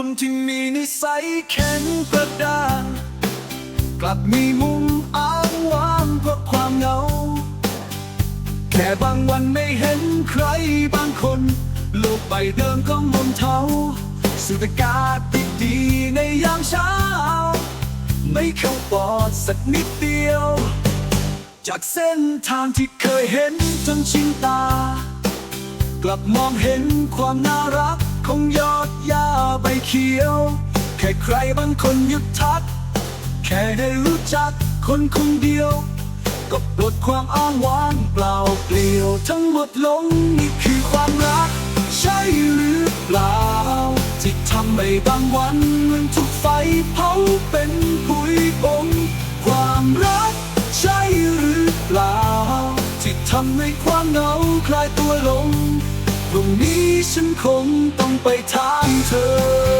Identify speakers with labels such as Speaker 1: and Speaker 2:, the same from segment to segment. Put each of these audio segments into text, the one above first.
Speaker 1: คนที่มีนิสัยแข็งกระด้าง กลับมีมุมอ้างว้างเพราะความเหงา แค่บางวันไม่เห็นใครบางคน โลกใบเดิมก็มนเทาสูดอากาศดีๆในยามเช้า ไม่เข้าปอดสักนิดเดียว จากเส้นทางที่เคยเห็นจนชินตา กลับมองเห็นความน่ารัก ของยอดหญ้าใบเขียว แค่ใครบางคนหยุดทัก แค่ได้รู้จักคนคนเดียว ก็ปลดความอ้างว้างเปล่าเปลี่ยว ทั้งหมดลงนี่คือความรัก ใช่หรือเปล่าที่ทำให้บางวันมือนถูกไฟเผาเป็นผุยปงความรัก ใช่หรือเปล่าที่ทำให้ความเหงาคลายตัวลง พรุ่งนี้ฉันคงต้องไปทางเธอ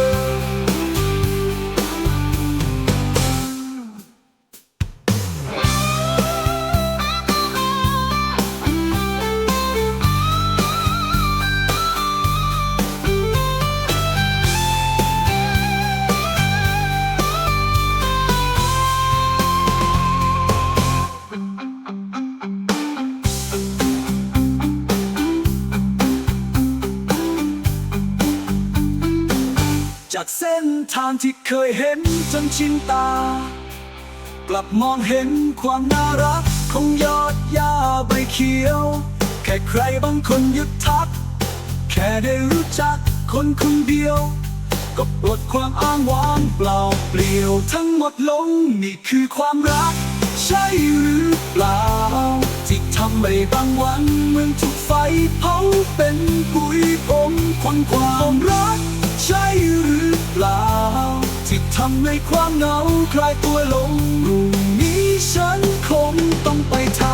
Speaker 1: จากเส้นทางที่เคยเห็นจนชินตา กลับมองเห็นความน่ารักของยอดหญ้าใบเขียว แค่ใครบางคนหยุดทัก แค่ได้รู้จักคนคนเดียว ก็ปลดความอ้างว้างเปล่าเปลี่ยวทั้งหมดลงนี่คือความรัก ใช่หรือเปล่าที่ทำให้บางวันเหมือนถูกไฟเผาเป็นปุ๋ยผงควันความรัก ใช่หรือ เปล่า ที่ทำให้ความเหงาคลายตัวลงรุ่งนี้ฉันคงต้องไปทา